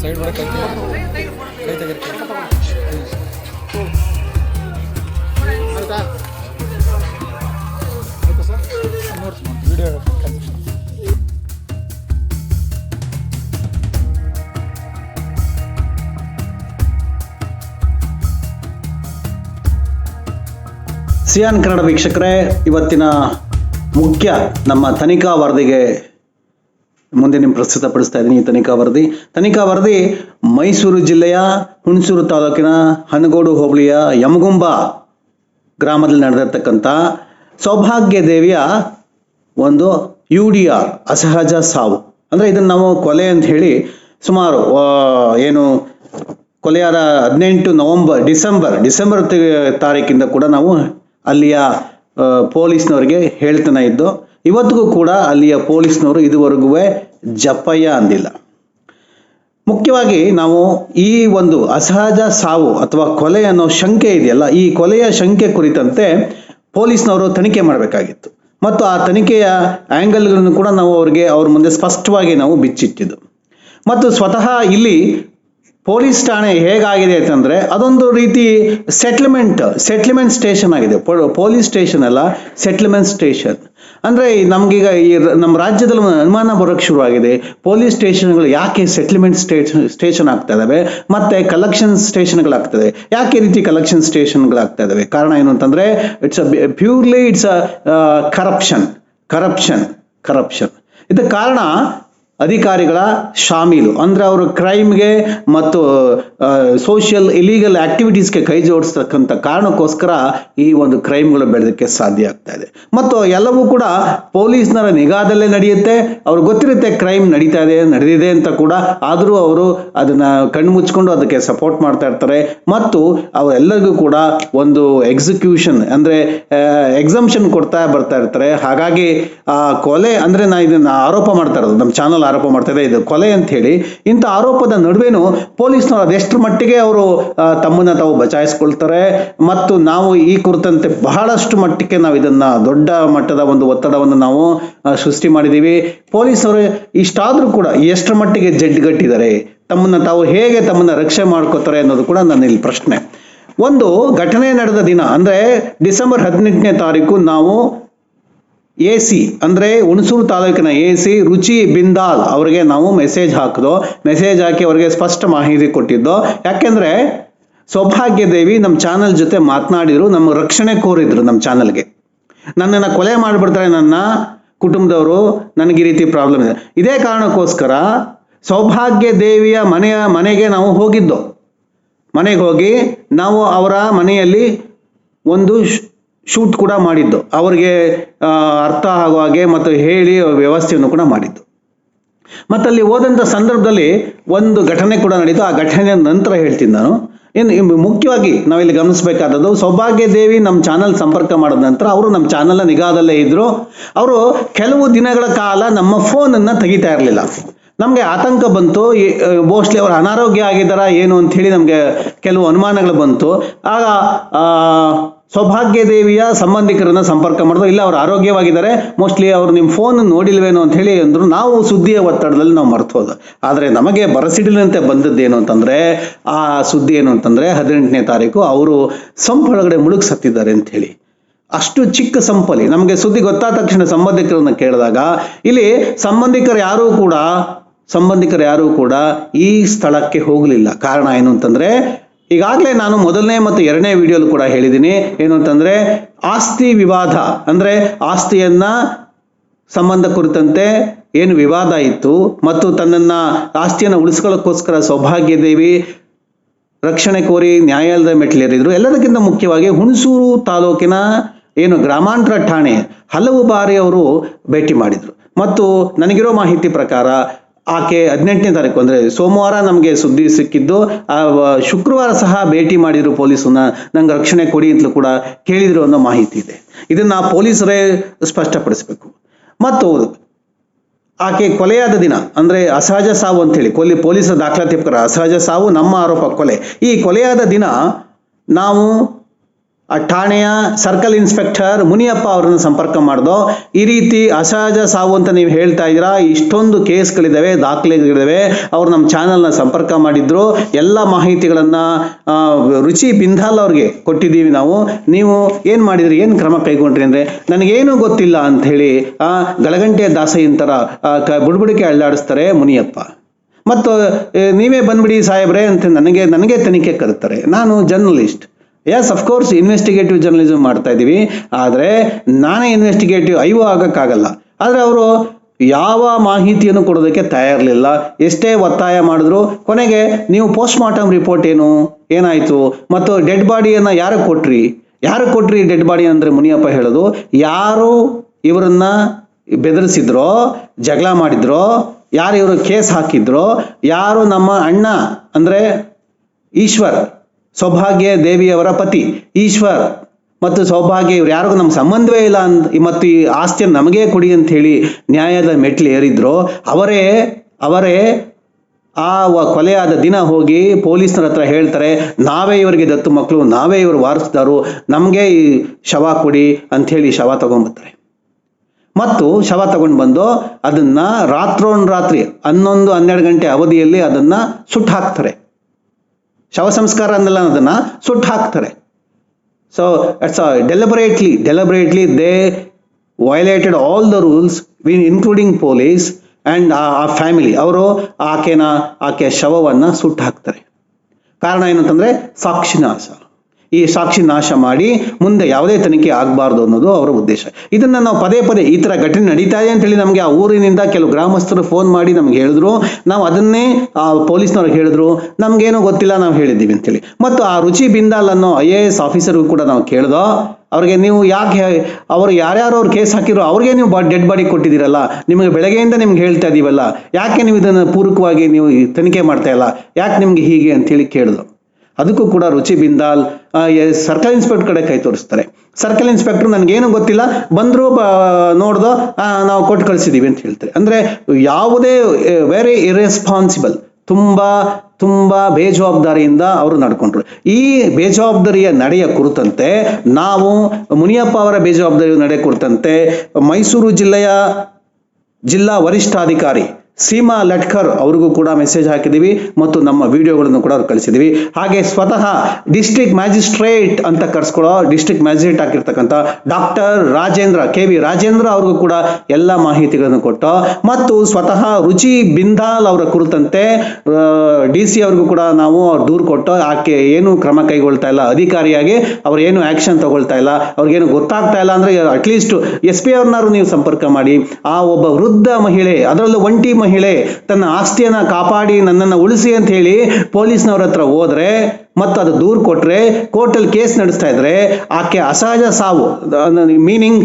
Side ಒಳಗೆ ಕೈ ತೆಗೀರಿ. ಕೈ ತೆಗೀರಿ ಕೈ. ವಿಡಿಯೋ ಸಿಯಾನ್ ಕನ್ನಡ ವೀಕ್ಷಕರೇ ಇವತ್ತಿನ ಮುಖ್ಯ ನಮ್ಮ ತನಿಖಾ ವರದಿಗೆ ಮುಂದೆ ನಿಮ್ಮ ಪ್ರಸ್ತುತಪಡಿಸ್ತಾ ಇದ್ದೀನಿ ಈ ತನಿಖಾ ವರದಿ. ತನಿಖಾ ವರದಿ, ಮೈಸೂರು ಜಿಲ್ಲೆಯ ಹುಣಸೂರು ತಾಲೂಕಿನ ಹನಗೋಡು ಹೋಬಳಿಯ ಯಮಗುಂಬ ಗ್ರಾಮದಲ್ಲಿ ನಡೆದಿರ್ತಕ್ಕಂಥ ಸೌಭಾಗ್ಯ ದೇವಿಯ ಒಂದು ಯು ಡಿ ಆರ್, ಅಸಹಜ ಸಾವು. ಅಂದರೆ ಇದನ್ನು ನಾವು ಕೊಲೆ ಅಂತ ಹೇಳಿ ಸುಮಾರು ಏನು, ಕೊಲೆಯಾದ ಹದಿನೆಂಟು ನವೆಂಬರ್, ಡಿಸೆಂಬರ್ ಡಿಸೆಂಬರ್ ತಾರೀಕಿಂದ ಕೂಡ ನಾವು ಅಲ್ಲಿಯ ಪೊಲೀಸ್ನವರಿಗೆ ಹೇಳ್ತಾನೆ ಇದ್ದು ಇವತ್ತಿಗೂ ಕೂಡ ಅಲ್ಲಿಯ ಪೊಲೀಸ್ನವರು ಇದುವರೆಗೂ ಜಪ್ಪಯ್ಯ ಅಂದಿಲ್ಲ. ಮುಖ್ಯವಾಗಿ ನಾವು ಈ ಒಂದು ಅಸಹಜ ಸಾವು ಅಥವಾ ಕೊಲೆ ಅನ್ನೋ ಶಂಕೆ ಇದೆಯಲ್ಲ, ಈ ಕೊಲೆಯ ಶಂಕೆ ಕುರಿತಂತೆ ಪೊಲೀಸ್ನವರು ತನಿಖೆ ಮಾಡಬೇಕಾಗಿತ್ತು. ಮತ್ತು ಆ ತನಿಖೆಯ ಆ್ಯಂಗಲ್ಗಳನ್ನು ಕೂಡ ನಾವು ಅವರಿಗೆ, ಅವ್ರ ಮುಂದೆ ಸ್ಪಷ್ಟವಾಗಿ ನಾವು ಬಿಚ್ಚಿಟ್ಟಿದ್ದು. ಮತ್ತು ಸ್ವತಃ ಇಲ್ಲಿ ಪೊಲೀಸ್ ಠಾಣೆ ಹೇಗಾಗಿದೆ ಅಂತಂದರೆ, ಅದೊಂದು ರೀತಿ ಸೆಟ್ಲ್ಮೆಂಟ್ ಸೆಟ್ಲ್ಮೆಂಟ್ ಸ್ಟೇಷನ್ ಆಗಿದೆ. ಪೊಲೀಸ್ ಸ್ಟೇಷನ್ ಅಲ್ಲ ಸೆಟ್ಲ್ಮೆಂಟ್ ಸ್ಟೇಷನ್ ಅಂದರೆ ನಮಗೀಗ ಈ ನಮ್ಮ ರಾಜ್ಯದಲ್ಲಿ ಒಂದು ಅನುಮಾನ ಬರೋಕ್ಕೆ ಶುರುವಾಗಿದೆ. ಪೊಲೀಸ್ ಸ್ಟೇಷನ್ಗಳು ಯಾಕೆ ಸೆಟ್ಲ್ಮೆಂಟ್ ಸ್ಟೇಷನ್ ಸ್ಟೇಷನ್ ಆಗ್ತಾ ಇದಾವೆ? ಮತ್ತೆ ಕಲೆಕ್ಷನ್ ಸ್ಟೇಷನ್ಗಳಾಗ್ತದೆ ಯಾಕೆ ರೀತಿ ಕಲೆಕ್ಷನ್ ಸ್ಟೇಷನ್ಗಳಾಗ್ತಾ ಇದಾವೆ? ಕಾರಣ ಏನು ಅಂತಂದರೆ it's a purely it's a corruption corruption corruption ಇದಕ್ಕೆ ಕಾರಣ ಅಧಿಕಾರಿಗಳ ಶಾಮೀಲು. ಅಂದ್ರೆ ಅವರು ಕ್ರೈಮ್ಗೆ ಮತ್ತು ಸೋಷಿಯಲ್ ಇಲೀಗಲ್ ಆಕ್ಟಿವಿಟೀಸ್ಗೆ ಕೈ ಜೋಡಿಸ್ತಕ್ಕಂಥ ಕಾರಣಕ್ಕೋಸ್ಕರ ಈ ಒಂದು ಕ್ರೈಮ್ಗಳು ಬೆಳೆದಕ್ಕೆ ಸಾಧ್ಯ ಆಗ್ತಾ ಇದೆ. ಮತ್ತು ಎಲ್ಲವೂ ಕೂಡ ಪೊಲೀಸ್ನರ ನಿಗಾದಲ್ಲೇ ನಡೆಯುತ್ತೆ. ಅವ್ರಿಗೆ ಗೊತ್ತಿರುತ್ತೆ ಕ್ರೈಮ್ ನಡೀತಾ ಇದೆ, ನಡೆದಿದೆ ಅಂತ ಕೂಡ. ಆದರೂ ಅವರು ಅದನ್ನ ಕಣ್ಣು ಮುಚ್ಕೊಂಡು ಅದಕ್ಕೆ ಸಪೋರ್ಟ್ ಮಾಡ್ತಾ ಇರ್ತಾರೆ. ಮತ್ತು ಅವರೆಲ್ಲರಿಗೂ ಕೂಡ ಒಂದು ಎಕ್ಸಿಕ್ಯೂಷನ್ ಅಂದ್ರೆ ಎಕ್ಸಮ್ಷನ್ ಕೊಡ್ತಾ ಬರ್ತಾ ಇರ್ತಾರೆ. ಹಾಗಾಗಿ ಕೊಲೆ ಅಂದ್ರೆ ನಾ ಇದನ್ನ ಆರೋಪ ಮಾಡ್ತಾ ಇರೋದು. ನಮ್ಮ ಚಾನಲ್ ಆರೋಪ ಮಾಡ್ತಾ ಇದೆ ಕೊಲೆ ಅಂತ ಹೇಳಿ ಇಂಥ ಆರೋಪದ ನಡುವೆನೂ ಪೊಲೀಸ್ನವರು ಅದೆಷ್ಟರ ಮಟ್ಟಿಗೆ ಅವರು ತಮ್ಮನ್ನ ತಾವು ಬಚಾಯಿಸ್ಕೊಳ್ತಾರೆ ಮತ್ತು ನಾವು ಈ ಕುರಿತಂತೆ ಬಹಳಷ್ಟು ಮಟ್ಟಕ್ಕೆ ನಾವು ಇದನ್ನ ದೊಡ್ಡ ಮಟ್ಟದ ಒಂದು ಒತ್ತಡವನ್ನು ನಾವು ಸೃಷ್ಟಿ ಮಾಡಿದ್ದೀವಿ. ಪೊಲೀಸರು ಇಷ್ಟಾದರೂ ಕೂಡ ಎಷ್ಟರ ಮಟ್ಟಿಗೆ ಜಡ್ಡುಗಟ್ಟಿದ್ದಾರೆ ತಮ್ಮನ್ನ ತಾವು ಹೇಗೆ ತಮ್ಮನ್ನ ರಕ್ಷೆ ಮಾಡ್ಕೋತಾರೆ ಅನ್ನೋದು ಕೂಡ ನನ್ನ ಇಲ್ಲಿ ಪ್ರಶ್ನೆ. ಒಂದು ಘಟನೆ ನಡೆದ ದಿನ, ಅಂದರೆ ಡಿಸೆಂಬರ್ ಹದಿನೆಂಟನೇ ತಾರೀಕು ನಾವು ಎ ಸಿ, ಅಂದರೆ ಹುಣಸೂರು ತಾಲೂಕಿನ ಎ ಸಿ ರುಚಿ ಬಿಂದಾಲ್ ಅವರಿಗೆ ನಾವು ಮೆಸೇಜ್ ಹಾಕಿದೋ ಮೆಸೇಜ್ ಹಾಕಿ ಅವರಿಗೆ ಸ್ಪಷ್ಟ ಮಾಹಿತಿ ಕೊಟ್ಟಿದ್ದೋ. ಯಾಕೆಂದರೆ ಸೌಭಾಗ್ಯ ದೇವಿ ನಮ್ಮ ಚಾನಲ್ ಜೊತೆ ಮಾತನಾಡಿದ್ರು ನಮ್ಮ ರಕ್ಷಣೆ ಕೋರಿದ್ರು ನಮ್ಮ ಚಾನಲ್ಗೆ ನನ್ನನ್ನು ಕೊಲೆ ಮಾಡಿಬಿಡ್ತಾರೆ ನನ್ನ ಕುಟುಂಬದವರು, ನನಗೆ ಈ ರೀತಿ ಪ್ರಾಬ್ಲಮ್ ಇದೆ. ಇದೇ ಕಾರಣಕ್ಕೋಸ್ಕರ ಸೌಭಾಗ್ಯ ದೇವಿಯ ಮನೆಯ ಮನೆಗೆ ನಾವು ಹೋಗಿದ್ದೋ. ಮನೆಗೆ ಹೋಗಿ ನಾವು ಅವರ ಮನೆಯಲ್ಲಿ ಒಂದು ಶೂಟ್ ಕೂಡ ಮಾಡಿದ್ದು. ಅವರಿಗೆ ಅರ್ಥ ಆಗೋ ಹಾಗೆ ಮತ್ತು ಹೇಳಿ ವ್ಯವಸ್ಥೆಯನ್ನು ಕೂಡ ಮಾಡಿದ್ದು. ಮತ್ತಲ್ಲಿ ಹೋದಂಥ ಸಂದರ್ಭದಲ್ಲಿ ಒಂದು ಘಟನೆ ಕೂಡ ನಡೀತು. ಆ ಘಟನೆಯ ನಂತರ ಹೇಳ್ತೀನಿ ನಾನು. ಇನ್ನು ಮುಖ್ಯವಾಗಿ ನಾವಿಲ್ಲಿ ಗಮನಿಸಬೇಕಾದದ್ದು, ಸೌಭಾಗ್ಯ ದೇವಿ ನಮ್ಮ ಚಾನಲ್ ಸಂಪರ್ಕ ಮಾಡಿದ ನಂತರ ಅವರು ನಮ್ಮ ಚಾನಲ್ನ ನಿಗಾದಲ್ಲೇ ಇದ್ದರು ಅವರು ಕೆಲವು ದಿನಗಳ ಕಾಲ ನಮ್ಮ ಫೋನನ್ನು ತೆಗಿತಾ ಇರಲಿಲ್ಲ. ನಮಗೆ ಆತಂಕ ಬಂತು. ಮೋಸ್ಟ್ಲಿ ಅವರು ಅನಾರೋಗ್ಯ ಆಗಿದ್ದಾರಾ, ಏನು ಅಂತ ಹೇಳಿ ನಮಗೆ ಕೆಲವು ಅನುಮಾನಗಳು ಬಂತು. ಆಗ ಸೌಭಾಗ್ಯ ದೇವಿಯ ಸಂಬಂಧಿಕರನ್ನ ಸಂಪರ್ಕ ಮಾಡಿದ್ರು ಇಲ್ಲ, ಅವ್ರು ಆರೋಗ್ಯವಾಗಿದ್ದಾರೆ. ಮೋಸ್ಟ್ಲಿ ಅವ್ರು ನಿಮ್ಮ ಫೋನ್ ನೋಡಿಲ್ವೇನೋ ಅಂತ ಹೇಳಿ ಅಂದ್ರು ನಾವು ಸುದ್ದಿಯ ಒತ್ತಡದಲ್ಲಿ ನಾವು ಮರ್ತೋದು ಆದರೆ ನಮಗೆ ಬರಸಿಡಿಲಂತೆ ಬಂದದ್ದೇನು ಅಂತಂದ್ರೆ, ಆ ಸುದ್ದಿ ಏನು ಅಂತಂದ್ರೆ ಹದಿನೆಂಟನೇ ತಾರೀಕು ಅವರು ಸಂಪೊಳಗಡೆ ಮುಳುಗ್ ಸತ್ತಿದ್ದಾರೆ ಅಂತ ಹೇಳಿ. ಅಷ್ಟು ಚಿಕ್ಕ ಸಂಪಲಿ ನಮಗೆ ಸುದ್ದಿ ಗೊತ್ತಾದ ತಕ್ಷಣ ಸಂಬಂಧಿಕರನ್ನ ಕೇಳಿದಾಗ, ಇಲ್ಲಿ ಸಂಬಂಧಿಕರು ಯಾರೂ ಕೂಡ, ಸಂಬಂಧಿಕರು ಯಾರೂ ಕೂಡ ಈ ಸ್ಥಳಕ್ಕೆ ಹೋಗಲಿಲ್ಲ. ಕಾರಣ ಏನು ಅಂತಂದ್ರೆ ಈಗಾಗಲೇ ನಾನು ಮೊದಲನೇ ಮತ್ತು ಎರಡನೇ ವಿಡಿಯೋಲು ಕೂಡ ಹೇಳಿದ್ದೀನಿ. ಏನು ಅಂತಂದ್ರೆ, ಆಸ್ತಿ ವಿವಾದ, ಅಂದ್ರೆ ಆಸ್ತಿಯನ್ನ ಸಂಬಂಧ ಕುರಿತಂತೆ ಏನು ವಿವಾದ ಇತ್ತು ಮತ್ತು ತನ್ನನ್ನ ಆಸ್ತಿಯನ್ನು ಉಳಿಸ್ಕೊಳ್ಳೋಕ್ಕೋಸ್ಕರ ಸೌಭಾಗ್ಯ ದೇವಿ ರಕ್ಷಣೆ ಕೋರಿ ನ್ಯಾಯಾಲಯದ ಮೆಟ್ಟಿಲೇರಿದ್ರು. ಎಲ್ಲದಕ್ಕಿಂತ ಮುಖ್ಯವಾಗಿ ಹುಣಸೂರು ತಾಲೂಕಿನ ಏನು ಗ್ರಾಮಾಂತರ ಠಾಣೆ ಹಲವು ಬಾರಿ ಅವರು ಭೇಟಿ ಮಾಡಿದ್ರು. ಮತ್ತು ನನಗಿರೋ ಮಾಹಿತಿ ಪ್ರಕಾರ ಆಕೆ ಹದಿನೆಂಟನೇ ತಾರೀಕು ಅಂದರೆ ಸೋಮವಾರ ನಮಗೆ ಸುದ್ದಿ ಸಿಕ್ಕಿದ್ದು, ಆ ಶುಕ್ರವಾರ ಸಹ ಭೇಟಿ ಮಾಡಿದ್ರು ಪೊಲೀಸನ್ನ. ನಂಗೆ ರಕ್ಷಣೆ ಕೊಡಿ ಅಂತಲೂ ಕೂಡ ಕೇಳಿದ್ರು ಅನ್ನೋ ಮಾಹಿತಿ ಇದೆ. ಇದನ್ನ ಪೊಲೀಸರೇ ಸ್ಪಷ್ಟಪಡಿಸಬೇಕು. ಮತ್ತು ಆಕೆ ಕೊಲೆಯಾದ ದಿನ, ಅಂದ್ರೆ ಅಸಹಜ ಸಾವು ಅಂತೇಳಿ, ಕೊಲ್ಲಿ ಪೊಲೀಸರ ದಾಖಲಾತಿ ಪ್ರಕಾರ ಅಸಹಜ ಸಾವು, ನಮ್ಮ ಆರೋಪ ಕೊಲೆ. ಈ ಕೊಲೆಯಾದ ದಿನ ನಾವು ಠಾಣೆಯ ಸರ್ಕಲ್ ಇನ್ಸ್ಪೆಕ್ಟರ್ ಮುನಿಯಪ್ಪ ಅವರನ್ನು ಸಂಪರ್ಕ ಮಾಡ್ದೋ, ಈ ರೀತಿ ಅಸಹಜ ಸಾವು ಅಂತ ನೀವು ಹೇಳ್ತಾ ಇದ್ದೀರಾ? ಇಷ್ಟೊಂದು ಕೇಸ್ಗಳಿದ್ದಾವೆ, ದಾಖಲೆಗಳಿದ್ದಾವೆ. ಅವ್ರು ನಮ್ಮ ಚಾನಲ್ನ ಸಂಪರ್ಕ ಮಾಡಿದ್ರು. ಎಲ್ಲ ಮಾಹಿತಿಗಳನ್ನು ರುಚಿ ಬಿಂದಾಲ್ ಅವ್ರಿಗೆ ಕೊಟ್ಟಿದ್ದೀವಿ ನಾವು. ನೀವು ಏನು ಮಾಡಿದ್ರಿ? ಏನು ಕ್ರಮ ಕೈಗೊಂಡ್ರಿ ಅಂದರೆ, ನನಗೇನು ಗೊತ್ತಿಲ್ಲ ಅಂತ ಹೇಳಿ ಗಳಗಂಟೆ ಕ, ಬುಡ್ಬುಡಿಕೆ ಅಳ್ಳಾಡಿಸ್ತಾರೆ ಮುನಿಯಪ್ಪ. ಮತ್ತು ನೀವೇ ಬಂದ್ಬಿಡಿ ಸಾಹೇಬ್ರೆ ಅಂತ ನನಗೆ ನನಗೆ ತನಿಖೆ ಕರೀತಾರೆ ನಾನು journalist. Yes of course investigative journalism ಮಾಡ್ತಾ ಇದ್ದೀವಿ ಆದರೆ ನಾನೇ ಇನ್ವೆಸ್ಟಿಗೇಟಿವ್ ಐವೋ ಆಗೋಕ್ಕಾಗಲ್ಲ. ಆದರೆ ಅವರು ಯಾವ ಮಾಹಿತಿಯನ್ನು ಕೊಡೋದಕ್ಕೆ ತಯಾರಿರಲಿಲ್ಲ ಎಷ್ಟೇ ಒತ್ತಾಯ ಮಾಡಿದ್ರು ಕೊನೆಗೆ ನೀವು ಪೋಸ್ಟ್ ಮಾರ್ಟಮ್ ರಿಪೋರ್ಟ್ ಏನು? ಏನಾಯಿತು? ಮತ್ತು ಡೆಡ್ ಬಾಡಿಯನ್ನು ಯಾರಿಗೆ ಕೊಟ್ರಿ? ಯಾರು ಕೊಟ್ರಿ ಡೆಡ್ ಬಾಡಿ ಅಂದರೆ ಮುನಿಯಪ್ಪ ಹೇಳೋದು? ಯಾರು ಇವರನ್ನ ಬೆದರಿಸಿದ್ರೋ, ಜಗಳ ಮಾಡಿದ್ರೋ, ಯಾರು ಇವರು ಕೇಸ್ ಹಾಕಿದ್ರೋ, ಯಾರು ನಮ್ಮ ಅಣ್ಣ ಅಂದರೆ ಈಶ್ವರ್ ಸೌಭಾಗ್ಯ ದೇವಿಯವರ ಪತಿ, ಈಶ್ವರ್. ಮತ್ತು ಸೌಭಾಗ್ಯ ಇವ್ರು ಯಾರಿಗೂ ನಮ್ಮ ಸಂಬಂಧವೇ ಇಲ್ಲ ಅಂತ ಮತ್ತು ಈ ಆಸ್ತಿಯನ್ನು ನಮಗೇ ಕೊಡಿ ಅಂತ ಹೇಳಿ ನ್ಯಾಯದ ಮೆಟ್ಲು ಏರಿದ್ರು. ಅವರೇ ಅವರೇ ಆ ಕೊಲೆಯಾದ ದಿನ ಹೋಗಿ ಪೊಲೀಸ್ನರ ಹತ್ರ ಹೇಳ್ತಾರೆ, ನಾವೇ ಇವರಿಗೆ ದತ್ತು ಮಕ್ಕಳು, ನಾವೇ ಇವರು ವಾರಿಸ್ದಾರು, ನಮಗೆ ಈ ಶವ ಕೊಡಿ ಅಂಥೇಳಿ ಶವ ತಗೊಂಡ್ಬರ್ತಾರೆ ಮತ್ತು ಶವ ತಗೊಂಡು ಬಂದು ಅದನ್ನ ರಾತ್ರೋನ್ ರಾತ್ರಿ ಹನ್ನೊಂದು ಹನ್ನೆರಡು ಗಂಟೆ ಅವಧಿಯಲ್ಲಿ ಅದನ್ನ ಸುಟ್ಟು ಹಾಕ್ತಾರೆ. ಶವ ಸಂಸ್ಕಾರ ಅನ್ನಲ್ಲ ಅದನ್ನ ಸುಟ್ಟು ಹಾಕ್ತಾರೆ. So it's deliberately deliberately they violated all the rules win including police and a family ಅವರು ಆಕೆನ, ಆಕೆಯ ಶವವನ್ನು ಸುಟ್ಟು ಹಾಕ್ತಾರೆ. ಕಾರಣ ಏನಂತಂದ್ರೆ ಸಾಕ್ಷಿ ನಾಶ ಈ ಸಾಕ್ಷಿ ನಾಶ ಮಾಡಿ ಮುಂದೆ ಯಾವುದೇ ತನಿಖೆ ಆಗಬಾರ್ದು ಅನ್ನೋದು ಅವರ ಉದ್ದೇಶ. ಇದನ್ನ ನಾವು ಪದೇ ಪದೇ ಈ ತರ ಘಟನೆ ನಡೀತಾ ಇದೆ ಅಂತೇಳಿ ನಮಗೆ ಆ ಊರಿನಿಂದ ಕೆಲವು ಗ್ರಾಮಸ್ಥರು ಫೋನ್ ಮಾಡಿ ನಮ್ಗೆ ಹೇಳಿದ್ರು. ನಾವು ಅದನ್ನೇ, ಆ ಪೊಲೀಸ್ನವ್ರಿಗೆ ಹೇಳಿದ್ರು. ನಮ್ಗೇನೋ ಗೊತ್ತಿಲ್ಲ, ನಾವು ಹೇಳಿದ್ದೀವಿ ಅಂತೇಳಿ. ಮತ್ತು ಆ ರುಚಿ ಬಿಂದಾಲ್ ಅನ್ನೋ ಐ ಎ ಎಸ್ ಆಫೀಸರ್ಗೂ ಕೂಡ ನಾವು ಕೇಳ್ದೋ, ಅವ್ರಿಗೆ ನೀವು ಯಾಕೆ ಅವರು ಯಾರ್ಯಾರು ಅವ್ರು ಕೇಸ್ ಹಾಕಿರೋ ಅವ್ರಿಗೆ ನೀವು ಡೆಡ್ ಬಾಡಿ ಕೊಟ್ಟಿದ್ದೀರಲ್ಲ. ನಿಮಗೆ ಬೆಳಗ್ಗೆಯಿಂದ ನಿಮ್ಗೆ ಹೇಳ್ತಾ ಇದೀವಲ್ಲ. ಯಾಕೆ ನೀವು ಇದನ್ನು ಪೂರಕವಾಗಿ ನೀವು ತನಿಖೆ ಮಾಡ್ತಾ ಇಲ್ಲ? ಯಾಕೆ ನಿಮ್ಗೆ ಹೀಗೆ ಅಂತೇಳಿ ಕೇಳಿದ್ರು ಅದಕ್ಕೂ ಕೂಡ ರುಚಿ ಬಿಂದಾಲ್ ಸರ್ಕಲ್ ಇನ್ಸ್ಪೆಕ್ಟರ್ ಕಡೆ ಕೈ ತೋರಿಸ್ತಾರೆ. ಸರ್ಕಲ್ ಇನ್ಸ್ಪೆಕ್ಟರ್ ನನಗೇನು ಗೊತ್ತಿಲ್ಲ, ಬಂದ್ರು ನೋಡ್ದೋ ನಾವು ಕೊಟ್ಟು ಕಳಿಸಿದ್ದೀವಿ ಅಂತ ಹೇಳ್ತಾರೆ. ಅಂದರೆ ಯಾವುದೇ ವೆರಿ ಇರೆಸ್ಪಾನ್ಸಿಬಲ್ ತುಂಬ ತುಂಬ ಬೇಜವಾಬ್ದಾರಿಯಿಂದ ಅವರು ನಡ್ಕೊಂಡ್ರು. ಈ ಬೇಜವಾಬ್ದಾರಿಯ ನಡೆಯ ಕುರಿತಂತೆ ನಾವು ಮುನಿಯಪ್ಪ ಅವರ ಬೇಜವಾಬ್ದಾರಿ ನಡೆಯ ಕುರಿತಂತೆ ಮೈಸೂರು ಜಿಲ್ಲೆಯ ಜಿಲ್ಲಾ ವರಿಷ್ಠಾಧಿಕಾರಿ ಸೀಮಾ ಲಟ್ಕರ್ ಅವ್ರಿಗೂ ಕೂಡ ಮೆಸೇಜ್ ಹಾಕಿದ್ದೀವಿ ಮತ್ತು ನಮ್ಮ ವಿಡಿಯೋಗಳನ್ನು ಕೂಡ ಕಳಿಸಿದ್ದೀವಿ ಹಾಗೆ ಸ್ವತಃ ಡಿಸ್ಟ್ರಿಕ್ಟ್ ಮ್ಯಾಜಿಸ್ಟ್ರೇಟ್ ಅಂತ ಕರ್ಸ್ಕೊಳ್ಳೋ ಡಿಸ್ಟ್ರಿಕ್ಟ್ ಮ್ಯಾಜಿಸ್ಟ್ರೇಟ್ ಆಗಿರ್ತಕ್ಕಂಥ doctor Rajendra K V Rajendra ಅವ್ರಿಗೂ ಕೂಡ ಎಲ್ಲ ಮಾಹಿತಿಗಳನ್ನು ಕೊಟ್ಟ ಮತ್ತು ಸ್ವತಃ ರುಚಿ ಬಿಂದಾಲ್ ಅವರ ಕುರಿತಂತೆ ಡಿ ಸಿ ಅವ್ರಿಗೂ ಕೂಡ ನಾವು ದೂರು ಕೊಟ್ಟು ಆಕೆ ಏನು ಕ್ರಮ ಕೈಗೊಳ್ತಾ ಇಲ್ಲ, ಅಧಿಕಾರಿಯಾಗಿ ಅವ್ರು ಏನು ಆಕ್ಷನ್ ತಗೊಳ್ತಾ ಇಲ್ಲ ಅವ್ರಿಗೇನು ಗೊತ್ತಾಗ್ತಾ ಇಲ್ಲ ಅಂದ್ರೆ ಅಟ್ಲೀಸ್ಟ್ ಎಸ್ ಪಿ ಅವ್ರನ್ನಾರು ನೀವು ಸಂಪರ್ಕ ಮಾಡಿ, ಆ ಒಬ್ಬ ವೃದ್ಧ ಮಹಿಳೆ, ಅದರಲ್ಲೂ ಒಂಟಿ ಮಹಿಳೆ ತನ್ನ ಆಸ್ತಿಯನ್ನ ಕಾಪಾಡಿ ನನ್ನನ್ನು ಉಳಿಸಿ ಅಂತ ಹೇಳಿ ಪೊಲೀಸ್ನವ್ರ ಹತ್ರ ಹೋದ್ರೆ ಮತ್ತು ಅದು ದೂರು ಕೊಟ್ರೆ ಕೋರ್ಟಲ್ಲಿ ಕೇಸ್ ನಡೆಸ್ತಾ ಇದ್ರೆ ಆಕೆ ಅಸಹಜ ಸಾವು ಮೀನಿಂಗ್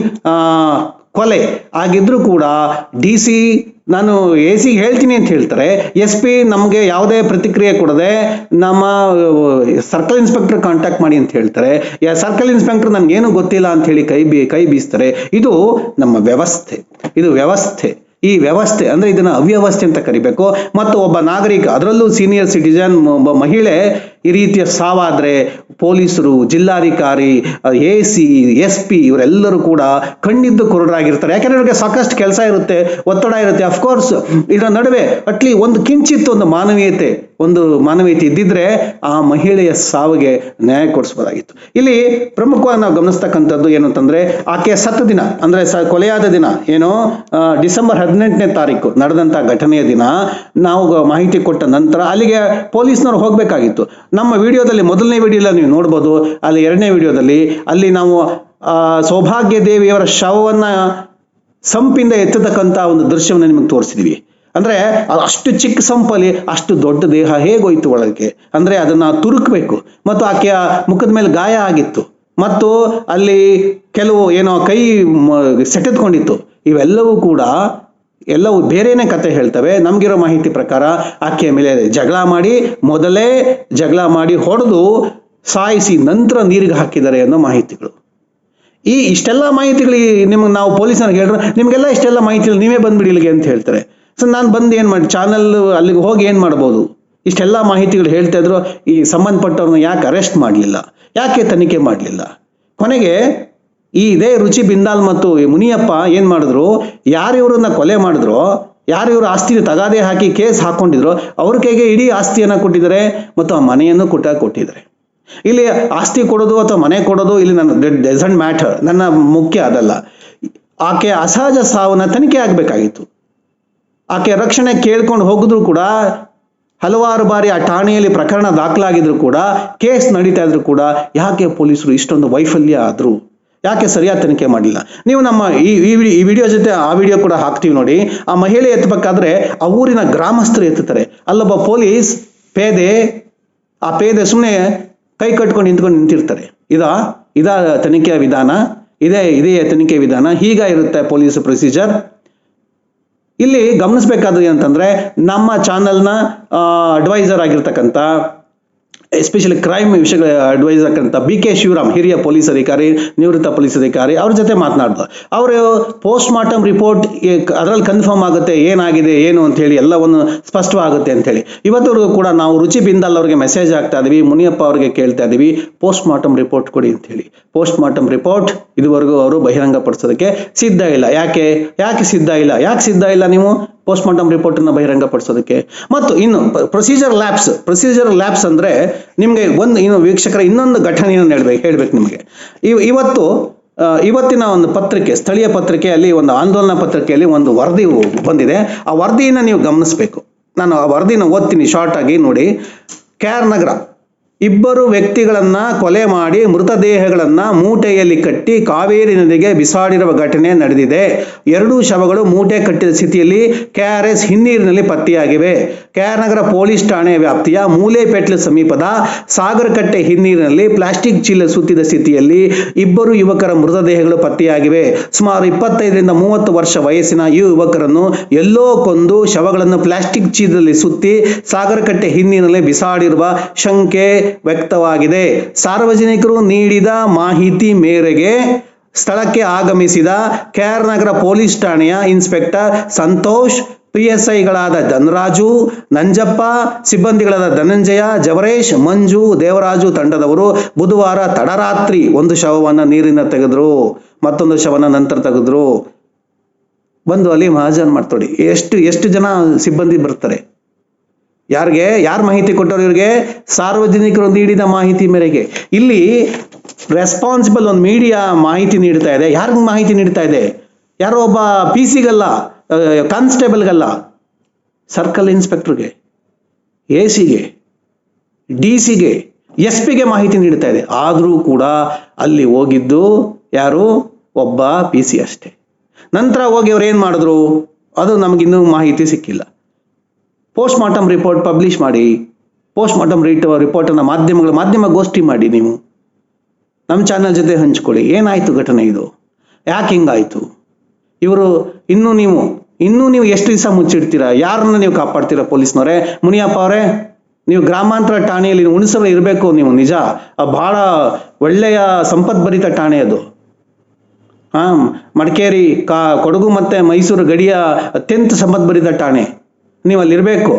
ಕೊಲೆ ಆಗಿದ್ರೂ ಕೂಡ ಡಿ ಸಿ ನಾನು ಎ ಸಿ ಹೇಳ್ತೀನಿ ಅಂತ ಹೇಳ್ತಾರೆ. ಎಸ್ ಪಿ ನಮಗೆ ಯಾವುದೇ ಪ್ರತಿಕ್ರಿಯೆ ಕೊಡದೆ ನಮ್ಮ ಸರ್ಕಲ್ ಇನ್ಸ್ಪೆಕ್ಟರ್ ಕಾಂಟ್ಯಾಕ್ಟ್ ಮಾಡಿ ಅಂತ ಹೇಳ್ತಾರೆ. ಸರ್ಕಲ್ ಇನ್ಸ್ಪೆಕ್ಟರ್ ನನಗೇನು ಗೊತ್ತಿಲ್ಲ ಅಂತ ಹೇಳಿ ಕೈ ಬಿ, ಕೈ ಬೀಸ್ತಾರೆ. ಇದು ನಮ್ಮ ವ್ಯವಸ್ಥೆ. ಇದು ವ್ಯವಸ್ಥೆ. ಈ ವ್ಯವಸ್ಥೆ, ಅಂದ್ರೆ ಇದನ್ನ ಅವ್ಯವಸ್ಥೆ ಅಂತ ಕರಿಬೇಕು. ಮತ್ತು ಒಬ್ಬ ನಾಗರಿಕ, ಅದರಲ್ಲೂ ಸೀನಿಯರ್ ಸಿಟಿಜನ್ ಒಬ್ಬ ಮಹಿಳೆ, ಈ ರೀತಿಯ ಸಾವಾದ್ರೆ ಪೊಲೀಸರು, ಜಿಲ್ಲಾಧಿಕಾರಿ ಎ ಸಿ, ಎಸ್ ಪಿ ಇವರೆಲ್ಲರೂ ಕೂಡ ಕಣ್ಣಿದ್ದು ಕುರುಡರಾಗಿರ್ತಾರೆ. ಯಾಕಂದ್ರೆ ಇವ್ರಿಗೆ ಸಾಕಷ್ಟು ಕೆಲಸ ಇರುತ್ತೆ, ಒತ್ತಡ ಇರುತ್ತೆ. ಅಫ್ಕೋರ್ಸ್ ಇದರ ನಡುವೆ ಅಟ್ಲಿ ಒಂದು ಕಿಂಚಿತ್ತು ಒಂದು ಮಾನವೀಯತೆ ಒಂದು ಮಾನವೀಯತೆ ಇದ್ದಿದ್ರೆ ಆ ಮಹಿಳೆಯ ಸಾವಿಗೆ ನ್ಯಾಯ ಕೊಡಿಸ್ಬೋದಾಗಿತ್ತು. ಇಲ್ಲಿ ಪ್ರಮುಖವಾಗಿ ನಾವು ಗಮನಿಸ್ತಕ್ಕಂಥದ್ದು ಏನು ಅಂತಂದ್ರೆ, ಆಕೆಯ ಸತ್ತ ದಿನ, ಅಂದ್ರೆ ಸ ಕೊಲೆಯಾದ ದಿನ, ಏನು ಡಿಸೆಂಬರ್ ಹದಿನೆಂಟನೇ ತಾರೀಕು ನಡೆದಂತ ಘಟನೆಯ ದಿನ ನಾವು ಮಾಹಿತಿ ಕೊಟ್ಟ ನಂತರ ಅಲ್ಲಿಗೆ ಪೊಲೀಸ್ನವ್ರು ಹೋಗಬೇಕಾಗಿತ್ತು. ನಮ್ಮ ವಿಡಿಯೋದಲ್ಲಿ ಮೊದಲನೇ ವಿಡಿಯೋಲ್ಲ ನೀವು ನೋಡ್ಬೋದು, ಅಲ್ಲಿ ಎರಡನೇ ವಿಡಿಯೋದಲ್ಲಿ ಅಲ್ಲಿ ನಾವು ಸೌಭಾಗ್ಯ ದೇವಿಯವರ ಶವವನ್ನ ಸಂಪಿಂದ ಎತ್ತತಕ್ಕಂಥ ಒಂದು ದೃಶ್ಯವನ್ನು ನಿಮಗೆ ತೋರಿಸಿದ್ವಿ. ಅಂದ್ರೆ ಅದು ಅಷ್ಟು ಚಿಕ್ಕ ಸಂಪಲ್ಲಿ ಅಷ್ಟು ದೊಡ್ಡ ದೇಹ ಹೇಗೋಯ್ತು ಒಳಗೆ? ಅಂದ್ರೆ ಅದನ್ನ ತುರುಕ್ಬೇಕು. ಮತ್ತು ಆಕೆಯ ಮುಖದ ಮೇಲೆ ಗಾಯ ಆಗಿತ್ತು. ಮತ್ತು ಅಲ್ಲಿ ಕೆಲವು ಏನೋ ಕೈ ಸೆಟೆದ್ಕೊಂಡಿತ್ತು ಇವೆಲ್ಲವೂ ಕೂಡ ಎಲ್ಲವೂ ಬೇರೆನೇ ಕತೆ ಹೇಳ್ತವೆ. ನಮ್ಗಿರೋ ಮಾಹಿತಿ ಪ್ರಕಾರ ಆಕೆಯ ಮೇಲೆ ಜಗಳ ಮಾಡಿ, ಮೊದಲೇ ಜಗಳ ಮಾಡಿ ಹೊಡೆದು ಸಾಯಿಸಿ ನಂತರ ನೀರಿಗೆ ಹಾಕಿದ್ದಾರೆ ಅನ್ನೋ ಮಾಹಿತಿಗಳು. ಈ ಇಷ್ಟೆಲ್ಲ ಮಾಹಿತಿಗಳು ನಿಮ್ಗೆ ನಾವು ಪೊಲೀಸರಿಗೆ ಹೇಳಿದ್ರೆ ನಿಮಗೆಲ್ಲ ಇಷ್ಟೆಲ್ಲ ಮಾಹಿತಿ ನೀವೇ ಬಂದ್ಬಿಡಿ ಇಲ್ಲಿಗೆ ಅಂತ ಹೇಳ್ತಾರೆ. ಸೊ ನಾನು ಬಂದು ಏನು ಮಾಡಿ ಚಾನಲ್ ಅಲ್ಲಿಗೆ ಹೋಗಿ ಏನು ಮಾಡ್ಬೋದು? ಇಷ್ಟೆಲ್ಲ ಮಾಹಿತಿಗಳು ಹೇಳ್ತಾ ಇದ್ರು, ಈ ಸಂಬಂಧಪಟ್ಟವ್ರನ್ನ ಯಾಕೆ ಅರೆಸ್ಟ್ ಮಾಡಲಿಲ್ಲ? ಯಾಕೆ ತನಿಖೆ ಮಾಡಲಿಲ್ಲ? ಕೊನೆಗೆ ಈ ಇದೇ ರುಚಿ ಬಿಂದಾಲ್ ಮತ್ತು ಈ ಮುನಿಯಪ್ಪ ಏನು ಮಾಡಿದ್ರು ಯಾರಿವ್ರನ್ನ ಕೊಲೆ ಮಾಡಿದ್ರು, ಯಾರು ಇವರು ಆಸ್ತಿ ತಗಾದೆ ಹಾಕಿ ಕೇಸ್ ಹಾಕೊಂಡಿದ್ರು, ಅವ್ರ ಕೈಗೆ ಇಡೀ ಆಸ್ತಿಯನ್ನು ಕೊಟ್ಟಿದ್ದಾರೆ ಮತ್ತು ಆ ಮನೆಯನ್ನು ಕೊಟ್ಟ ಕೊಟ್ಟಿದ್ದಾರೆ. ಇಲ್ಲಿ ಆಸ್ತಿ ಕೊಡೋದು ಅಥವಾ ಮನೆ ಕೊಡೋದು ಇಲ್ಲಿ ನನ್ನ ಡಸಂಟ್ ಮ್ಯಾಟರ್ ನನ್ನ ಮುಖ್ಯ ಅದಲ್ಲ. ಆಕೆ ಅಸಹಜ ಸಾವನ್ನ ತನಿಖೆ ಆಗಬೇಕಾಗಿತ್ತು. ಆಕೆ ರಕ್ಷಣೆ ಕೇಳ್ಕೊಂಡು ಹೋಗಿದ್ರು ಕೂಡ, ಹಲವಾರು ಬಾರಿ ಆ ಠಾಣೆಯಲ್ಲಿ ಪ್ರಕರಣ ದಾಖಲಾಗಿದ್ರು ಕೂಡ, ಕೇಸ್ ನಡೀತಾ ಇದ್ರು ಕೂಡ ಯಾಕೆ ಪೊಲೀಸರು ಇಷ್ಟೊಂದು ವೈಫಲ್ಯ ಆದ್ರು? ಯಾಕೆ ಸರಿಯಾದ ತನಿಖೆ ಮಾಡಲಿಲ್ಲ? ನೀವು ನಮ್ಮ ಈ ಈ ವಿಡಿ- ವಿಡಿಯೋ ಜೊತೆ ಆ ವಿಡಿಯೋ ಕೂಡ ಹಾಕ್ತೀವಿ ನೋಡಿ. ಆ ಮಹಿಳೆ ಎತ್ತಬೇಕಾದ್ರೆ ಆ ಊರಿನ ಗ್ರಾಮಸ್ಥರು ಎತ್ತುತ್ತಾರೆ. ಅಲ್ಲೊಬ್ಬ ಪೊಲೀಸ್ ಪೇದೆ, ಆ ಪೇದೆ ಸುಮ್ಮನೆ ಕೈ ಕಟ್ಕೊಂಡು ನಿಂತ್ಕೊಂಡು ನಿಂತಿರ್ತಾರೆ. ಇದಾ ಇದಾ ತನಿಖೆಯ ವಿಧಾನ? ಇದೇ ಇದೇ ತನಿಖೆ ವಿಧಾನ? ಹೀಗ ಇರುತ್ತೆ ಪೊಲೀಸ್ ಪ್ರೊಸೀಜರ್. ಇಲ್ಲಿ ಗಮನಿಸಬೇಕಾದ್ದು ಏನಂತಂದ್ರೆ ನಮ್ಮ ಚಾನೆಲ್ನ ಅಡ್ವೈಸರ್ ಆಗಿರ್ತಕ್ಕಂಥ ಎಸ್ಪೆಷಲಿ ಕ್ರೈಮ್ ವಿಷಯಗಳ ಅಡ್ವೈಸ್ ಆಗಂತ ಬಿ ಕೆ ಶಿವರಾಮ್ ಹಿರಿಯ ಪೊಲೀಸ್ ಅಧಿಕಾರಿ, ನಿವೃತ್ತ ಪೊಲೀಸ್ ಅಧಿಕಾರಿ, ಅವ್ರ ಜೊತೆ ಮಾತನಾಡ್ದು. ಅವರು ಪೋಸ್ಟ್ ಮಾರ್ಟಮ್ ರಿಪೋರ್ಟ್ ಅದರಲ್ಲಿ ಕನ್ಫರ್ಮ್ ಆಗುತ್ತೆ ಏನಾಗಿದೆ, ಏನು ಅಂತ ಹೇಳಿ ಎಲ್ಲವನ್ನು ಸ್ಪಷ್ಟವಾಗುತ್ತೆ ಅಂತ ಹೇಳಿ. ಇವತ್ತವರೆಗೂ ಕೂಡ ನಾವು ರುಚಿ ಬಿಂದಲ್ ಅವ್ರಿಗೆ ಮೆಸೇಜ್ ಆಗ್ತಾ ಇದೀವಿ, ಮುನಿಯಪ್ಪ ಅವರಿಗೆ ಕೇಳ್ತಾ ಇದೀವಿ ಪೋಸ್ಟ್ ಮಾರ್ಟಮ್ ರಿಪೋರ್ಟ್ ಕೊಡಿ ಅಂತ ಹೇಳಿ. ಪೋಸ್ಟ್ ಮಾರ್ಟಮ್ ರಿಪೋರ್ಟ್ ಇದುವರೆಗೂ ಅವರು ಬಹಿರಂಗಪಡಿಸೋದಕ್ಕೆ ಸಿದ್ಧ ಇಲ್ಲ. ಯಾಕೆ? ಯಾಕೆ ಸಿದ್ಧ ಇಲ್ಲ? ಯಾಕೆ ಸಿದ್ಧ ಇಲ್ಲ ನೀವು? ಪೋಸ್ಟ್ ಮಾರ್ಟಮ್ ರಿಪೋರ್ಟ್ ಅನ್ನ ಬಹಿರಂಗಪಡಿಸೋದಕ್ಕೆ. ಮತ್ತು ಇನ್ನು ಪ್ರೊಸೀಜರ್ ಲ್ಯಾಬ್ಸ್ ಪ್ರೊಸೀಜರ್ ಲ್ಯಾಬ್ಸ್ ಅಂದ್ರೆ ನಿಮಗೆ ಒಂದು ಇನ್ನು ವೀಕ್ಷಕರ ಇನ್ನೊಂದು ಘಟನೆಯನ್ನು ಹೇಳ್ಬೇಕು ಹೇಳ್ಬೇಕು ನಿಮಗೆ. ಇವ್, ಇವತ್ತು ಇವತ್ತಿನ ಒಂದು ಪತ್ರಿಕೆ, ಸ್ಥಳೀಯ ಪತ್ರಿಕೆಯಲ್ಲಿ ಒಂದು ಆಂದೋಲನ ಪತ್ರಿಕೆಯಲ್ಲಿ ಒಂದು ವರದಿ ಬಂದಿದೆ. ಆ ವರದಿಯನ್ನು ನೀವು ಗಮನಿಸಬೇಕು. ನಾನು ಆ ವರದಿನ ಓದ್ತೀನಿ ಶಾರ್ಟ್ ಆಗಿ ನೋಡಿ. K R Nagar. ಇಬ್ಬರು ವ್ಯಕ್ತಿಗಳನ್ನ ಕೊಲೆ ಮಾಡಿ ಮೃತದೇಹಗಳನ್ನ ಮೂಟೆಯಲ್ಲಿ ಕಟ್ಟಿ ಕಾವೇರಿ ನದಿಗೆ ಬಿಸಾಡಿರುವ ಘಟನೆ ನಡೆದಿದೆ. ಎರಡೂ ಶವಗಳು ಮೂಟೆ ಕಟ್ಟಿದ ಸ್ಥಿತಿಯಲ್ಲಿ ಕೆಆರ್ಎಸ್ ಹಿನ್ನೀರಿನಲ್ಲಿ ಪತ್ತೆಯಾಗಿವೆ. ಕೆಆರ್ ನಗರ ಪೊಲೀಸ್ ಠಾಣೆ ವ್ಯಾಪ್ತಿಯ ಮೂಲೆಪೆಟ್ಲು ಸಮೀಪದ ಸಾಗರಕಟ್ಟೆ ಹಿನ್ನೀರಿನಲ್ಲಿ ಪ್ಲಾಸ್ಟಿಕ್ ಚೀಲ ಸುತ್ತಿದ ಸ್ಥಿತಿಯಲ್ಲಿ ಇಬ್ಬರು ಯುವಕರ ಮೃತದೇಹಗಳು ಪತ್ತೆಯಾಗಿವೆ. ಸುಮಾರು ಇಪ್ಪತ್ತೈದರಿಂದ ಮೂವತ್ತು ವರ್ಷ ವಯಸ್ಸಿನ ಈ ಯುವಕರನ್ನು ಎಲ್ಲೋ ಕೊಂದು ಶವಗಳನ್ನು ಪ್ಲಾಸ್ಟಿಕ್ ಚೀಲದಲ್ಲಿ ಸುತ್ತಿ ಸಾಗರಕಟ್ಟೆ ಹಿನ್ನೀರಿನಲ್ಲಿ ಬಿಸಾಡಿರುವ ಶಂಕೆ ವ್ಯಕ್ತವಾಗಿದೆ. ಸಾರ್ವಜನಿಕರು ನೀಡಿದ ಮಾಹಿತಿ ಮೇರೆಗೆ ಸ್ಥಳಕ್ಕೆ ಆಗಮಿಸಿದ ಕೆಆರ್ ನಗರ ಪೊಲೀಸ್ ಠಾಣೆಯ ಇನ್ಸ್ಪೆಕ್ಟರ್ ಸಂತೋಷ್, ಪಿಎಸ್ಐಗಳಾದ ಧನರಾಜು, ನಂಜಪ್ಪ, ಸಿಬ್ಬಂದಿಗಳಾದ ಧನಂಜಯ, ಜವರೇಶ್, ಮಂಜು, ದೇವರಾಜು ತಂಡದವರು ಬುಧವಾರ ತಡರಾತ್ರಿ ಒಂದು ಶವವನ್ನ ನೀರಿನ ತೆಗೆದ್ರು. ಮತ್ತೊಂದು ಶವನ ನಂತರ ತೆಗೆದ್ರು. ಬಂದು ಅಲ್ಲಿ ಮಹಾಜನ್ ಮಾಡ್ತೋಡಿ. ಎಷ್ಟು ಎಷ್ಟು ಜನ ಸಿಬ್ಬಂದಿ ಬರ್ತಾರೆ? ಯಾರಿಗೆ? ಯಾರು ಮಾಹಿತಿ ಕೊಟ್ಟರು ಇವ್ರಿಗೆ? ಸಾರ್ವಜನಿಕರು ನೀಡಿದ ಮಾಹಿತಿ ಮೇರೆಗೆ. ಇಲ್ಲಿ ರೆಸ್ಪಾನ್ಸಿಬಲ್ ಒಂದು ಮೀಡಿಯಾ ಮಾಹಿತಿ ನೀಡ್ತಾ ಇದೆ. ಯಾರಿಗೆ ಮಾಹಿತಿ ನೀಡ್ತಾ ಇದೆ? ಯಾರೋ ಒಬ್ಬ ಪಿ ಸಿಗಲ್ಲ ಕಾನ್ಸ್ಟೇಬಲ್ಗಲ್ಲ ಸರ್ಕಲ್ ಇನ್ಸ್ಪೆಕ್ಟರ್ಗೆ ಎ ಸಿಗೆ ಡಿ ಸಿಗೆ ಎಸ್ ಪಿಗೆ ಮಾಹಿತಿ ನೀಡ್ತಾ ಇದೆ. ಆದರೂ ಕೂಡ ಅಲ್ಲಿ ಹೋಗಿದ್ದು ಯಾರು? ಒಬ್ಬ ಪಿ ಸಿ ಅಷ್ಟೇ. ನಂತರ ಹೋಗಿ ಅವ್ರು ಏನು ಮಾಡಿದ್ರು? ಅದು ನಮಗಿನ್ನೂ ಮಾಹಿತಿ ಸಿಕ್ಕಿಲ್ಲ. ಪೋಸ್ಟ್ ಮಾರ್ಟಮ್ ರಿಪೋರ್ಟ್ ಪಬ್ಲಿಷ್ ಮಾಡಿ ಪೋಸ್ಟ್ ಮಾರ್ಟಮ್ ರಿಟ್ ರಿಪೋರ್ಟನ್ನು ಮಾಧ್ಯಮಗಳ ಮಾಧ್ಯಮ ಗೋಷ್ಠಿ ಮಾಡಿ ನೀವು. ನಮ್ಮ ಚಾನಲ್ ಜೊತೆ ಹಂಚ್ಕೊಳ್ಳಿ. ಏನಾಯಿತು ಘಟನೆ ಇದು? ಯಾಕೆ ಹಿಂಗಾಯಿತು? ಇವರು ಇನ್ನೂ ನೀವು ಇನ್ನೂ ನೀವು ಎಷ್ಟು ದಿವಸ ಮುಚ್ಚಿಡ್ತೀರಾ? ಯಾರನ್ನ ನೀವು ಕಾಪಾಡ್ತೀರಾ ಪೊಲೀಸ್ನವರೇ? ಮುನಿಯಪ್ಪ ಅವರೇ, ನೀವು ಗ್ರಾಮಾಂತರ ಠಾಣೆಯಲ್ಲಿ ಉಣಿಸಲು ಇರಬೇಕು ನೀವು, ನಿಜ? ಬಹಳ ಒಳ್ಳೆಯ ಸಂಪದ್ಭರಿತ ಠಾಣೆ ಅದು. ಹಾಂ ಮಡಿಕೇರಿ, ಕಾ, ಕೊಡಗು ಮತ್ತೆ ಮೈಸೂರು ಗಡಿಯ ಅತ್ಯಂತ ಸಂಪದ್ಭರಿತ ಠಾಣೆ. ನೀವು ಅಲ್ಲಿ ಇರಬೇಕು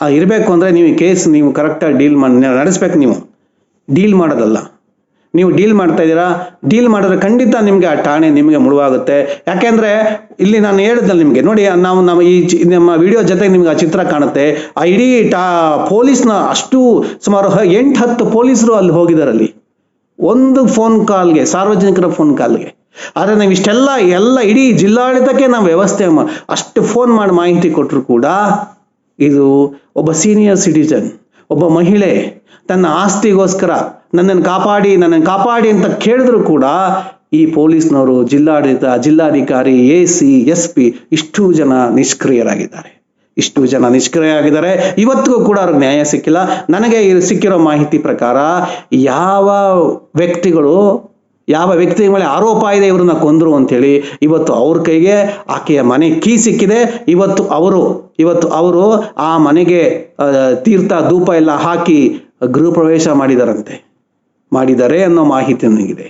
ಆ ಇರಬೇಕು ಅಂದರೆ ನೀವು ಕೇಸ್ ನೀವು ಕರೆಕ್ಟಾಗಿ ಡೀಲ್ ಮಾಡಿ, ನಡೆಸ್ಬೇಕು ನೀವು. ಡೀಲ್ ಮಾಡೋದಲ್ಲ. ನೀವು ಡೀಲ್ ಮಾಡ್ತಾ ಇದ್ದೀರಾ ಡೀಲ್ ಮಾಡಿದ್ರೆ ಖಂಡಿತ ನಿಮಗೆ ಆ ಠಾಣೆ ನಿಮಗೆ ಮುಳುವಾಗುತ್ತೆ. ಯಾಕೆಂದರೆ ಇಲ್ಲಿ ನಾನು ಹೇಳಿದ್ನಲ್ಲ ನಿಮಗೆ, ನೋಡಿ ನಾವು ನಮ್ಮ ಈ ನಮ್ಮ ವಿಡಿಯೋ ಜೊತೆಗೆ ನಿಮ್ಗೆ ಆ ಚಿತ್ರ ಕಾಣುತ್ತೆ. ಆ ಇಡೀ ಟಾ ಪೊಲೀಸ್ನ ಅಷ್ಟು ಸುಮಾರು ಎಂಟು ಹತ್ತು ಪೊಲೀಸರು ಅಲ್ಲಿ ಹೋಗಿದ್ದಾರೆ ಅಲ್ಲಿ. ಒಂದು ಫೋನ್ ಕಾಲ್ಗೆ ಸಾರ್ವಜನಿಕರ ಫೋನ್ ಕಾಲ್ಗೆ ಆದರೆ ನಾವು ಇಷ್ಟೆಲ್ಲ, ಎಲ್ಲ ಇಡೀ ಜಿಲ್ಲಾಡಳಿತಕ್ಕೆ ನಾವು ವ್ಯವಸ್ಥೆ ಅಷ್ಟು ಫೋನ್ ಮಾಡಿ ಮಾಹಿತಿ ಕೊಟ್ಟರು ಕೂಡ ಇದು ಒಬ್ಬ ಸೀನಿಯರ್ ಸಿಟಿಜನ್ ಒಬ್ಬ ಮಹಿಳೆ ತನ್ನ ಆಸ್ತಿಗೋಸ್ಕರ ನನ್ನನ್ನು ಕಾಪಾಡಿ ನನ್ನನ್ನು ಕಾಪಾಡಿ ಅಂತ ಕೇಳಿದ್ರು ಕೂಡ ಈ ಪೊಲೀಸ್ನವರು, ಜಿಲ್ಲಾಡಳಿತ, ಜಿಲ್ಲಾಧಿಕಾರಿ, ಎ ಸಿ, ಎಸ್ ಪಿ ಇಷ್ಟು ಜನ ನಿಷ್ಕ್ರಿಯರಾಗಿದ್ದಾರೆ. ಇಷ್ಟು ಜನ ನಿಷ್ಕ್ರಿಯರಾಗಿದ್ದಾರೆ. ಇವತ್ತಿಗೂ ಕೂಡ ಅವ್ರಿಗೆ ನ್ಯಾಯ ಸಿಕ್ಕಿಲ್ಲ. ನನಗೆ ಸಿಕ್ಕಿರೋ ಮಾಹಿತಿ ಪ್ರಕಾರ ಯಾವ ವ್ಯಕ್ತಿಗಳು ಯಾವ ವ್ಯಕ್ತಿ ಮೇಲೆ ಆರೋಪ ಇದೆ ಇವ್ರನ್ನ ಕೊಂದ್ರು ಅಂತೇಳಿ, ಇವತ್ತು ಅವ್ರ ಕೈಗೆ ಆಕೆಯ ಮನೆ ಕೀ ಸಿಕ್ಕಿದೆ. ಇವತ್ತು ಅವರು ಇವತ್ತು ಅವರು ಆ ಮನೆಗೆ ತೀರ್ಥ ಧೂಪ ಎಲ್ಲ ಹಾಕಿ ಗೃಹ ಪ್ರವೇಶ ಮಾಡಿದಾರಂತೆ. ಮಾಡಿದ್ದಾರೆ ಅನ್ನೋ ಮಾಹಿತಿ ನನಗಿದೆ.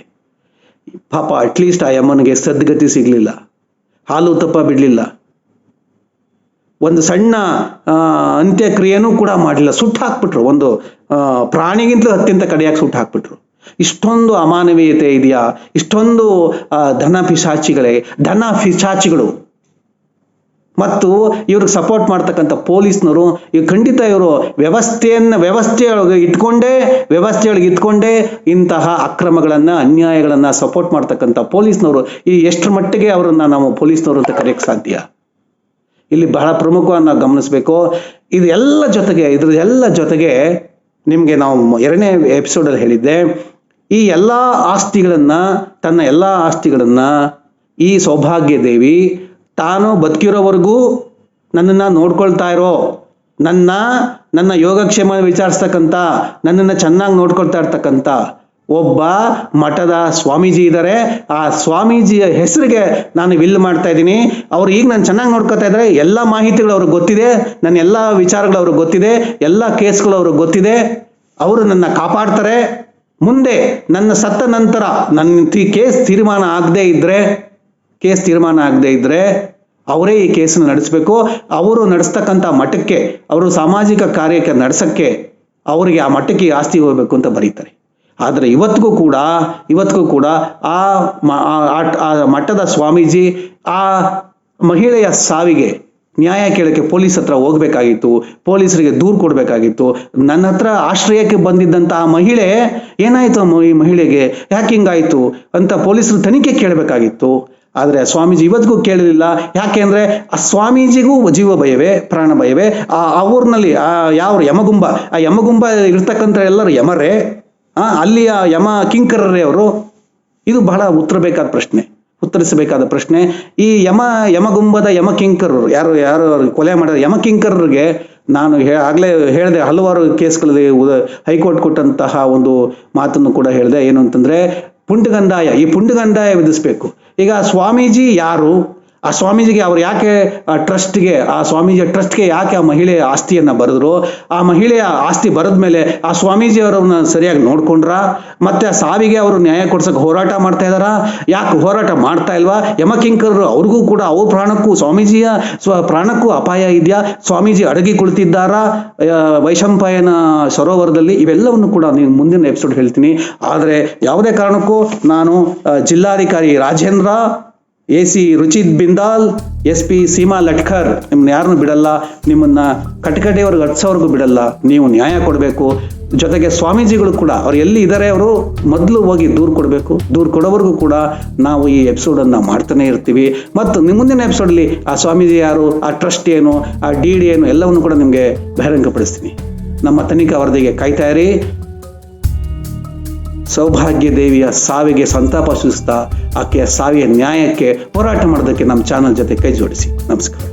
ಪಾಪ ಅಟ್ಲೀಸ್ಟ್ ಆ ಯಮ್ಮನಿಗೆ ಸದ್ಗತಿ ಸಿಗಲಿಲ್ಲ. ಹಾಲು ತಪ್ಪ ಬಿಡಲಿಲ್ಲ. ಒಂದು ಸಣ್ಣ ಅಂತ್ಯಕ್ರಿಯೆನೂ ಕೂಡ ಮಾಡಲಿಲ್ಲ. ಸುಟ್ಟು ಹಾಕ್ಬಿಟ್ರು ಒಂದು ಪ್ರಾಣಿಗಿಂತ ಅತ್ಯಂತ ಕಡೆಯಾಗಿ ಸುಟ್ಟು ಹಾಕ್ಬಿಟ್ರು ಇಷ್ಟೊಂದು ಅಮಾನವೀಯತೆ ಇದೆಯಾ? ಇಷ್ಟೊಂದು ಧನ ಪಿಶಾಚಿಗಳೇ, ಧನ ಪಿಶಾಚಿಗಳು. ಮತ್ತು ಇವ್ರಿಗೆ ಸಪೋರ್ಟ್ ಮಾಡ್ತಕ್ಕಂಥ ಪೊಲೀಸ್ನವರು ಇವ್ ಖಂಡಿತ ಇವರು ವ್ಯವಸ್ಥೆಯನ್ನ ವ್ಯವಸ್ಥೆಯೊಳಗೆ ಇಟ್ಕೊಂಡೇ ವ್ಯವಸ್ಥೆಯೊಳಗೆ ಇಟ್ಕೊಂಡೇ ಇಂತಹ ಅಕ್ರಮಗಳನ್ನ, ಅನ್ಯಾಯಗಳನ್ನ ಸಪೋರ್ಟ್ ಮಾಡ್ತಕ್ಕಂಥ ಪೊಲೀಸ್ನವರು ಈ ಎಷ್ಟರ ಮಟ್ಟಿಗೆ ಅವರನ್ನ ನಾವು ಪೊಲೀಸ್ನವರು ಅಂತ ಕರೆಯಕ್ಕೆ ಸಾಧ್ಯ? ಇಲ್ಲಿ ಬಹಳ ಪ್ರಮುಖವಾಗಿ ನಾವು ಗಮನಿಸಬೇಕು. ಇದೆಲ್ಲ ಜೊತೆಗೆ ಇದ್ರ ಎಲ್ಲ ಜೊತೆಗೆ ನಿಮಗೆ ನಾವು ಎರಡನೇ ಎಪಿಸೋಡಲ್ಲಿ ಹೇಳಿದ್ದೆ ಈ ಎಲ್ಲ ಆಸ್ತಿಗಳನ್ನ, ತನ್ನ ಎಲ್ಲ ಆಸ್ತಿಗಳನ್ನ ಈ ಸೌಭಾಗ್ಯ ದೇವಿ ತಾನು ಬದುಕಿರೋವರೆಗೂ ನನ್ನನ್ನು ನೋಡ್ಕೊಳ್ತಾ ಇರೋ, ನನ್ನ ನನ್ನ ಯೋಗಕ್ಷೇಮ ವಿಚಾರಿಸ್ತಕ್ಕಂಥ, ನನ್ನನ್ನು ಚೆನ್ನಾಗಿ ನೋಡ್ಕೊಳ್ತಾ ಇರ್ತಕ್ಕಂಥ ಒಬ್ಬ ಮಠದ ಸ್ವಾಮೀಜಿ ಇದ್ದಾರೆ ಆ ಸ್ವಾಮೀಜಿಯ ಹೆಸರಿಗೆ ನಾನು ವಿಲ್ ಮಾಡ್ತಾ ಇದ್ದೀನಿ. ಅವ್ರು ಈಗ ನಾನು ಚೆನ್ನಾಗಿ ನೋಡ್ಕೊತಾ ಇದ್ದಾರೆ ಎಲ್ಲ ಮಾಹಿತಿಗಳು ಅವ್ರಿಗೆ ಗೊತ್ತಿದೆ. ನನ್ನ ಎಲ್ಲ ವಿಚಾರಗಳು ಅವ್ರಿಗೆ ಗೊತ್ತಿದೆ. ಎಲ್ಲ ಕೇಸ್ಗಳು ಅವ್ರಿಗೆ ಗೊತ್ತಿದೆ. ಅವರು ನನ್ನ ಕಾಪಾಡ್ತಾರೆ. ಮುಂದೆ ನನ್ನ ಸತ್ತ ನಂತರ ನನ್ನ ಕೇಸ್ ತೀರ್ಮಾನ ಆಗದೇ ಇದ್ರೆ, ಕೇಸ್ ತೀರ್ಮಾನ ಆಗದೇ ಇದ್ರೆ ಅವರೇ ಈ ಕೇಸನ್ನು ನಡೆಸಬೇಕು. ಅವರು ನಡೆಸ್ತಕ್ಕಂಥ ಮಠಕ್ಕೆ, ಅವರು ಸಾಮಾಜಿಕ ಕಾರ್ಯಕ್ಕೆ ನಡೆಸಕ್ಕೆ ಅವರಿಗೆ ಆ ಮಠಕ್ಕೆ ಆಸ್ತಿ ಹೋಗಬೇಕು ಅಂತ ಬರೀತಾರೆ. ಆದರೆ ಇವತ್ತಿಗೂ ಕೂಡ ಇವತ್ತಿಗೂ ಕೂಡ ಆ ಮಠದ ಸ್ವಾಮೀಜಿ ಆ ಮಹಿಳೆಯ ಸಾವಿಗೆ ನ್ಯಾಯ ಕೇಳಕ್ಕೆ ಪೊಲೀಸ್ ಹತ್ರ ಹೋಗ್ಬೇಕಾಗಿತ್ತು, ಪೊಲೀಸರಿಗೆ ದೂರು ಕೊಡಬೇಕಾಗಿತ್ತು. ನನ್ನ ಹತ್ರ ಆಶ್ರಯಕ್ಕೆ ಆ ಮಹಿಳೆ ಏನಾಯ್ತು ಈ ಮಹಿಳೆಗೆ? ಯಾಕೆ ಹಿಂಗಾಯ್ತು? ಅಂತ ಪೊಲೀಸರು ತನಿಖೆ ಕೇಳಬೇಕಾಗಿತ್ತು. ಆದರೆ ಸ್ವಾಮೀಜಿ ಇವತ್ತಿಗೂ ಕೇಳಲಿಲ್ಲ. ಯಾಕೆಂದ್ರೆ ಆ ಸ್ವಾಮೀಜಿಗೂ ಜೀವ ಭಯವೇ, ಪ್ರಾಣ ಭಯವೇ. ಆ ಆ ಊರಿನಲ್ಲಿ, ಆ ಯಾವ ಯಮಗುಂಬ, ಆ ಯಮಗುಂಬ ಇರ್ತಕ್ಕಂಥ ಎಲ್ಲರೂ ಯಮರೇ. ಆ ಯಮ ಕಿಂಕರರೇ ಅವರು. ಇದು ಬಹಳ ಉತ್ತರಬೇಕಾದ ಪ್ರಶ್ನೆ. ಉತ್ತರಿಸಬೇಕಾದ ಪ್ರಶ್ನೆ, ಈ ಯಮ, ಯಮಗುಂಬದ ಯಮಕಿಂಕರರು, ಯಾರು ಯಾರು ಕೊಲೆ ಮಾಡಿದ ಯಮಕಿಂಕರರಿಗೆ ನಾನು ಆಗಲೇ ಹೇಳಿದೆ, ಹಲವಾರು ಕೇಸ್ಗಳಲ್ಲಿ ಹೈಕೋರ್ಟ್ ಕೊಟ್ಟಂತಹ ಒಂದು ಮಾತನ್ನು ಕೂಡ ಹೇಳಿದೆ. ಏನು ಅಂತಂದ್ರೆ ಪುಂಡಗಂದಾಯ ಈ ಪುಂಡಗಂದಾಯ ವಿಧಿಸ್ಬೇಕು. ಈಗ ಸ್ವಾಮೀಜಿ ಯಾರು? ಆ ಸ್ವಾಮೀಜಿಗೆ ಅವ್ರು ಯಾಕೆ ಟ್ರಸ್ಟ್ಗೆ, ಆ ಸ್ವಾಮೀಜಿಯ ಟ್ರಸ್ಟ್ಗೆ ಯಾಕೆ ಆ ಮಹಿಳೆಯ ಆಸ್ತಿಯನ್ನ ಬರೆದ್ರು? ಆ ಮಹಿಳೆಯ ಆಸ್ತಿ ಬರೆದ ಮೇಲೆ ಆ ಸ್ವಾಮೀಜಿ ಅವರನ್ನ ಸರಿಯಾಗಿ ನೋಡ್ಕೊಂಡ್ರ? ಮತ್ತೆ ಆ ಸಾವಿಗೆ ಅವರು ನ್ಯಾಯ ಕೊಡ್ಸಕ್ಕೆ ಹೋರಾಟ ಮಾಡ್ತಾ ಇದಾರ ಯಾಕೆ ಹೋರಾಟ ಮಾಡ್ತಾ ಇಲ್ವಾ? ಯಮಕಿಂಕರರು ಅವ್ರಿಗೂ ಕೂಡ ಅವ್ರ ಪ್ರಾಣಕ್ಕೂ ಸ್ವಾಮೀಜಿಯ ಸ್ವ, ಪ್ರಾಣಕ್ಕೂ ಅಪಾಯ ಇದೆಯಾ? ಸ್ವಾಮೀಜಿ ಅಡಗಿ ಕುಳಿತಿದ್ದಾರಾ ವೈಶಂಪಾಯನ ಸರೋವರದಲ್ಲಿ ಇವೆಲ್ಲವನ್ನು ಕೂಡ ನೀವು ಮುಂದಿನ ಎಪಿಸೋಡ್ ಹೇಳ್ತೀನಿ. ಆದರೆ ಯಾವುದೇ ಕಾರಣಕ್ಕೂ ನಾನು ಜಿಲ್ಲಾಧಿಕಾರಿ Rajendra A C Ruchit Bindal, S P Seema Latkar ನಿಮ್ಮನ್ನ ಯಾರನ್ನು ಬಿಡಲ್ಲ, ನಿಮ್ಮನ್ನ ಕಟಕಟೆಯವ್ರಿಗೆ ಹಟ್ಸೋರ್ಗೂ ಬಿಡಲ್ಲ, ನೀವು ನ್ಯಾಯ ಕೊಡಬೇಕು. ಜೊತೆಗೆ ಸ್ವಾಮೀಜಿಗಳು ಕೂಡ, ಅವ್ರು ಎಲ್ಲಿ ಇದ್ದಾರೆ ಅವರು ಮೊದಲು ಹೋಗಿ ದೂರು ಕೊಡಬೇಕು. ದೂರು ಕೊಡೋವರೆಗೂ ಕೂಡ ನಾವು ಈ ಎಪಿಸೋಡನ್ನು ಮಾಡ್ತಾನೆ ಇರ್ತೀವಿ. ಮತ್ತು ನಿಮ್ಮ ಮುಂದಿನ ಎಪಿಸೋಡಲ್ಲಿ ಆ ಸ್ವಾಮೀಜಿ ಯಾರು, ಆ ಟ್ರಸ್ಟ್ ಏನು, ಆ ಡಿ ಡಿ ಏನು, ಎಲ್ಲವನ್ನು ಕೂಡ ನಿಮಗೆ ಬಹಿರಂಗಪಡಿಸ್ತೀನಿ. ನಮ್ಮ ತನಿಖಾ ವರದಿಗೆ ಕಾಯ್ತಾ ಇರಿ. ಸೌಭಾಗ್ಯ ದೇವಿಯ ಸಾವಿಗೆ ಸಂತಾಪ ಸೂಚಿಸ್ತಾ ಆಕೆಯ ಸಾವಿಯ ನ್ಯಾಯಕ್ಕೆ ಹೋರಾಟ ಮಾಡೋದಕ್ಕೆ ನಮ್ಮ ಚಾನಲ್ ಜೊತೆ ಕೈ ಜೋಡಿಸಿ. ನಮಸ್ಕಾರ.